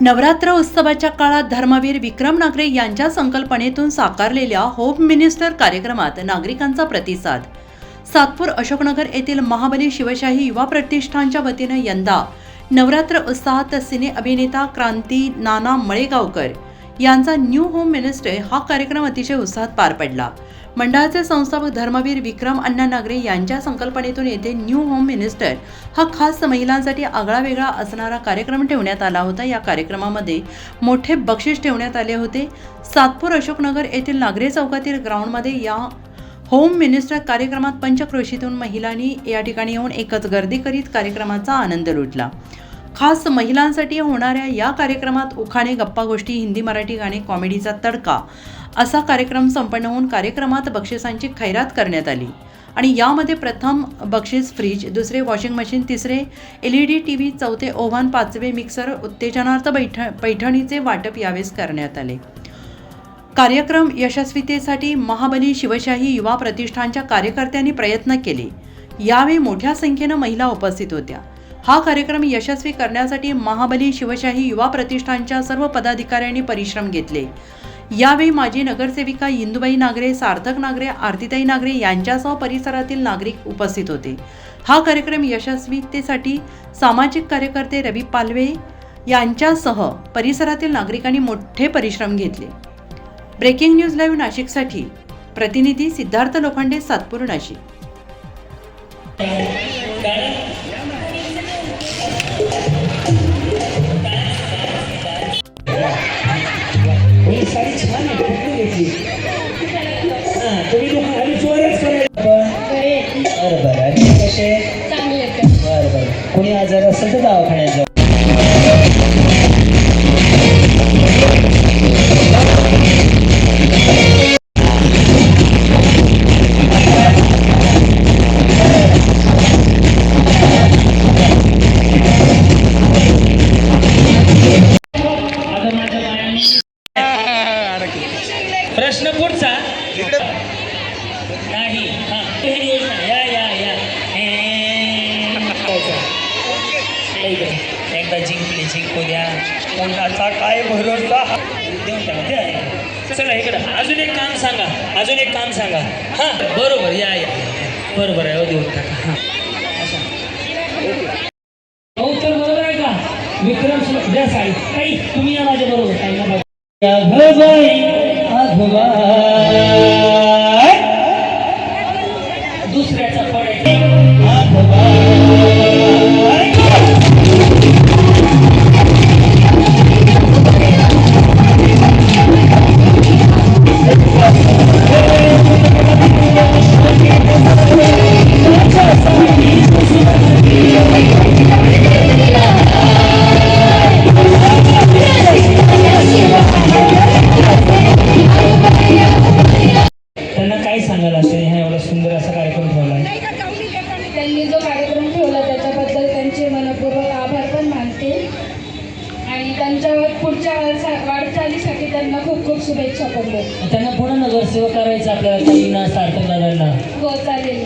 नवरात्र उत्सवाच्या काळात धर्मवीर विक्रम नागरे यांच्या संकल्पनेतून साकारलेल्या होम मिनिस्टर कार्यक्रमात नागरिकांचा प्रतिसाद. सातपूर अशोकनगर येथील महाबली शिवशाही युवा प्रतिष्ठानच्या वतीनं यंदा नवरात्र उत्साहात सिने अभिनेता क्रांती नाना मळेगावकर यांचा न्यू होम मिनिस्टर हा कार्यक्रम अतिशय उत्साहात पार पडला. मंडळाचे संस्थापक धर्मवीर विक्रम अण्णा नागरे यांच्या संकल्पनेतून येथे न्यू होम मिनिस्टर हा खास महिलांसाठी आगळा वेगळा असणारा कार्यक्रम ठेवण्यात आला होता. या कार्यक्रमामध्ये मोठे बक्षीस ठेवण्यात आले होते. सातपूर अशोकनगर येथील नागरे चौकातील ग्राउंडमध्ये या होम मिनिस्टर कार्यक्रमात पंचक्रोशीतून महिलांनी या ठिकाणी येऊन एकच गर्दी करीत कार्यक्रमाचा आनंद लुटला. खास महिलांसाठी होणाऱ्या या कार्यक्रमात उखाणे गप्पा गोष्टी हिंदी मराठी गाणे कॉमेडीचा तडका असा कार्यक्रम संपन्न होऊन कार्यक्रमात बक्षिसांची खैरात करण्यात आली. आणि यामध्ये प्रथम बक्षीस फ्रीज दुसरे वॉशिंग मशीन तिसरे L E D T V चौथे ओव्हन पाचवे मिक्सर उत्तेजनार्थ बैठ पैठणीचे वाटप यावेळेस करण्यात आले. कार्यक्रम यशस्वीतेसाठी महाबली शिवशाही युवा प्रतिष्ठानच्या कार्यकर्त्यांनी प्रयत्न केले. यावेळी मोठ्या संख्येनं महिला उपस्थित होत्या. हा कार्यक्रम यशस्वी करण्यासाठी महाबली शिवशाही युवा प्रतिष्ठानच्या सर्व पदाधिकाऱ्यांनी परिश्रम घेतले. यावेळी माजी नगरसेविका इंदुबाई नागरे सार्थक नागरे आरतीताई नागरे यांच्यासह परिसरातील नागरिक उपस्थित होते. हा कार्यक्रम यशस्वीतेसाठी सामाजिक कार्यकर्ते रवी पालवे यांच्यासह परिसरातील नागरिकांनी मोठे परिश्रम घेतले. ब्रेकिंग न्यूज लाईव्ह नाशिकसाठी प्रतिनिधी सिद्धार्थ लोखंडे सातपूर नाशिक. घेतली हा, तुम्ही लोक आम्ही चोरच करायला बरं बरं. कसे? बरं बरं. कोणी आजार असेल तर दवाखान्यात प्रश्न पुढचा. नाही. हा. हे योजना या या या. हे. इकडे. एकदा जिंकले जिंकू द्या. कोणाचा काय भरोसा? देऊन टाका द्या चला इकडं. अजून एक काम सांगा. अजून एक काम सांगा. हां बरोबर या या बरोबर आहे हो, देऊन टाका. हां. असं. हो तर बरोबर आहे का? विक्रम द्या साडी काही तुम्ही या माझ्या बरोबर. काही ना rolar. त्यांच्या पुढच्या वाटचालीसाठी त्यांना खूप खूप शुभेच्छा देते त्यांना पुन्हा नगरसेवक करायचं आपल्याला ताईंना सार्थक दादांना. हो चालेल.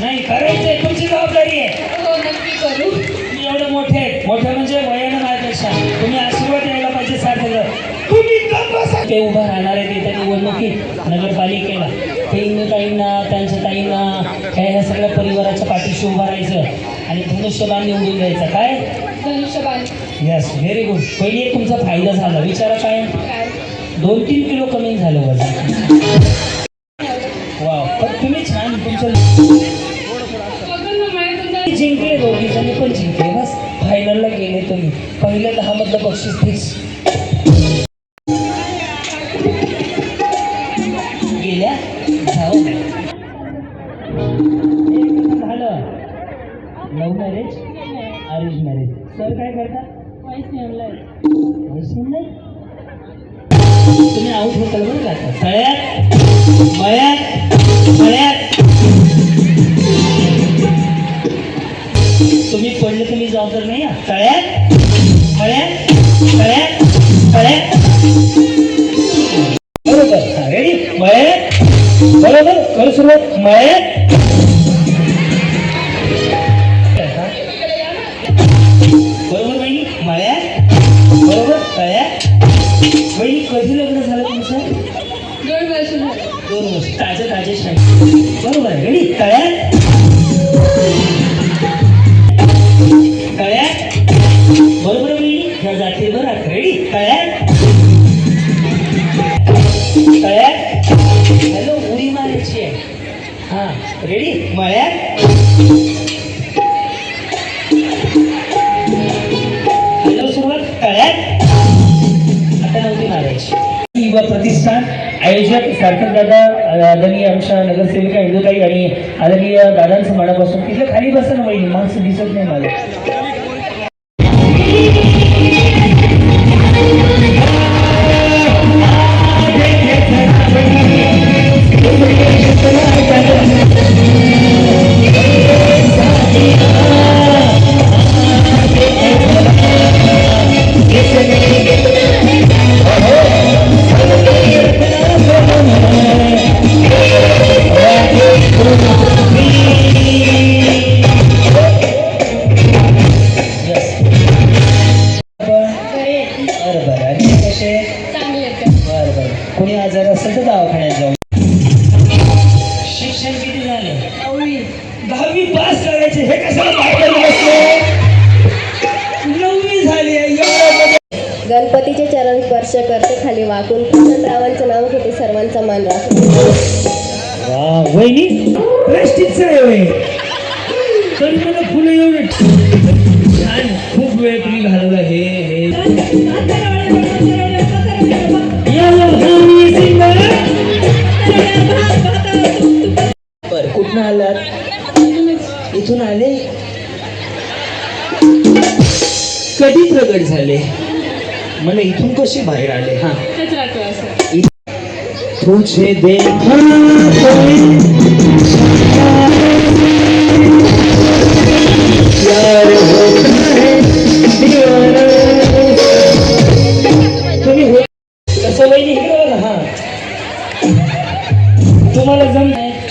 नाही करायचंय तुमची जबाबदारी आहे. हो नक्की करू. तुम्ही एवढे मोठे आहेत. मोठे म्हणजे वयानं माझ्यापेक्षा. तुम्ही आशीर्वाद द्यायला पाहिजे सार्थक दादा. तुम्ही गप्प बसा. ते उभं राहणार आहे येत्या निवडणुकीत नगरपालिकेला. ते ताईंना त्यांच्या ताईंना ह्या ह्या सगळ्या परिवाराच्या पाठीशी उभं राहायचं. आणि धनुष्यबाण निवडून द्यायचं. काय? येस व्हेरी गुड पहिली एक तुमचा फायदा झाला. विचारा काय? दोन तीन किलो कमी झालं वजन. वाव पण तुम्ही छान तुमचा जिंकले दोघी जणी पण जिंकले. बस फायनलला गेले तुम्ही. पहिल्या दहा मधलं बक्षीस फिक्स. सर काय करता तुम्ही आऊट होता बरं का? सळ्यात मळ्यात मळ्यात. तुम्ही पडले तुम्ही जबाबदार नाही सळ्यात मळ्यात सळ्यात सळ्यात बरोबर. रेडी मळ्यात. बरोबर. करू सुरुवात. मळ्यात बरोबर बहिणी मळ्या बरोबर तळ्या बहिणी कधी लग्न झालं तुमचं? दोन वर्ष दोन वर्ष. ताजे ताजे शाही बरोबर आहे. बहिणी तळ्यात. तळ्यात. बरोबर बहिणी ह्या जाते बरं रेडी. तळ्यात. तळ्यात. हॅलो उडी मारायची आहे. हा रेडी? मळ्यात. सुरुवात आता नव्हती मारायची. युवा प्रतिष्ठान आयोजक सार्थक दादा आदरणीय आमच्या नगरसेविका इंदुताई आणि आदरणीय दादांचं मनापासून तिथलं खाली बसा ना वहिनी माणसं दिसत नाही मला. दहावी पास करायचे हे कशाला नववी झाली आहे, गणपतीचे चरण स्पर्श करते खाली वाकून. प्रशांतरावांचं नाव घेते सर्वांचा मान राखून. वा वहिनी प्लास्टिकचं आहे वय तरी मला फुलं एवढं इथून आले. कधी प्रगट झाले? मला इथून कसे बाहेर आले? हा. तुझे देखा